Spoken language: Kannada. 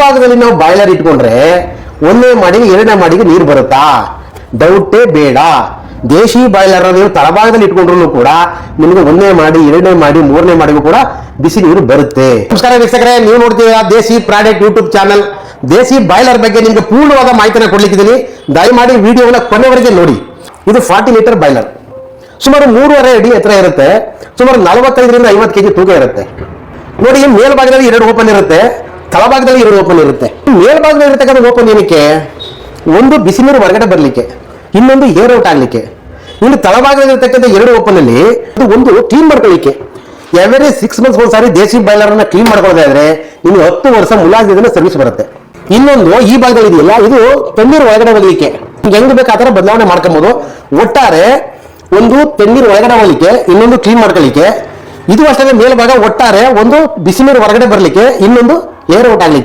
ತಳಭಾಗದಲ್ಲಿ ನಾವು ಬಾಯ್ಲರ್ ಇಟ್ಕೊಂಡ್ರೆ ಒಂದನೇ ಮಾಡಿಗೆ, ಎರಡನೇ ಮಾಡಿಗೆ ನೀರು ಬರುತ್ತಾ? ಡೌಟೇ ಬೇಡ. ದೇಶಿ ಬಾಯ್ಲರ್ ನೀವು ತಳಭಾಗದಲ್ಲಿ ಇಟ್ಕೊಂಡ್ರು ಕೂಡ ನಿಮಗೆ ಒಂದನೇ ಮಾಡಿ, ಎರಡನೇ ಮಾಡಿ, ಮೂರನೇ ಮಾಡಿಗೂ ಕೂಡ ಬಿಸಿ ನೀರು ಬರುತ್ತೆ. ನಮಸ್ಕಾರ ವೀಕ್ಷಕರೇ, ನೀವು ನೋಡ್ತೀರಾ desi product YouTube channel. Desi boiler ಬಗ್ಗೆ ನಿಮಗೆ ಪೂರ್ಣವಾದ ಮಾಹಿತಿನ ಕೊಡ್ಲಿಕ್ಕಿದ್ದೀನಿ. ದಯಮಾಡಿ ವಿಡಿಯೋನ ಕೊನೆವರೆಗೆ ನೋಡಿ. ಇದು ಫಾರ್ಟಿ ಲೀಟರ್ ಬಾಯ್ಲರ್. ಸುಮಾರು ಮೂರುವರೆ ಅಡಿ ಎತ್ತರ ಇರುತ್ತೆ. ಸುಮಾರು ನಲವತ್ತೈದರಿಂದ ಐವತ್ತು ಕೆಜಿ ತೂಕ ಇರುತ್ತೆ. ನೋಡಿ ಮೇಲ್ಭಾಗದಲ್ಲಿ ಎರಡು ಓಪನ್ ಇರುತ್ತೆ. ತಳಭಾಗದಲ್ಲಿ ಎರಡು ಓಪನ್ ಇರುತ್ತೆ. ಮೇಲ್ಭಾಗದಲ್ಲಿ ಇರತಕ್ಕಂಥ ಓಪನ್ ಏನಕ್ಕೆ? ಒಂದು ಬಿಸಿ ನೀರು ಹೊರಗಡೆ ಬರಲಿಕ್ಕೆ, ಇನ್ನೊಂದು ಏರ್ ಔಟ್ ಆಗಲಿಕ್ಕೆ. ಇನ್ನು ತಳಭಾಗದಲ್ಲಿ ಇರತಕ್ಕಂಥ ಎರಡು ಓಪನ್ ಅಲ್ಲಿ ಅದು ಒಂದು ಕ್ಲೀನ್ ಮಾಡ್ಕೊಳ್ಳಿಕ್ಕೆ. ಎವರಿ ಸಿಕ್ಸ್ ಮಂತ್ಸ್ ಒಂದ್ಸಾರಿ ದೇಸಿ ಅನ್ನ ಕ್ಲೀನ್ ಮಾಡ್ಕೊಳ್ಳೋದಾದ್ರೆ ನಿಮ್ಗೆ ಹತ್ತು ವರ್ಷ ಮುಲಾಜಿದಿಂದ ಸರ್ವಿಸ್ ಬರುತ್ತೆ. ಇನ್ನೊಂದು ಈ ಭಾಗದಲ್ಲಿ ಇದೆಯಲ್ಲ, ಇದು ತಣ್ಣೀರು ಒಳಗಡೆ ಹೋಗ್ಲಿಕ್ಕೆ. ಹೆಂಗ್ ಬೇಕು ಆ ಬದಲಾವಣೆ ಮಾಡ್ಕೊಬೋದು. ಒಟ್ಟಾರೆ ಒಂದು ತಣ್ಣೀರು ಒಳಗಡೆ ಹೋಗ್ಲಿಕ್ಕೆ, ಇನ್ನೊಂದು ಕ್ಲೀನ್ ಮಾಡ್ಕೊಳ್ಳಿಕ್ಕೆ. ಇದು ಅಷ್ಟೇ ಮೇಲ್ಭಾಗ ಒಟ್ಟಾರೆ ಒಂದು ಬಿಸಿ ಹೊರಗಡೆ ಬರಲಿಕ್ಕೆ, ಇನ್ನೊಂದು ಏರ್ ಔಟ್ ಆಗ್ಲಿಕ್ಕೆ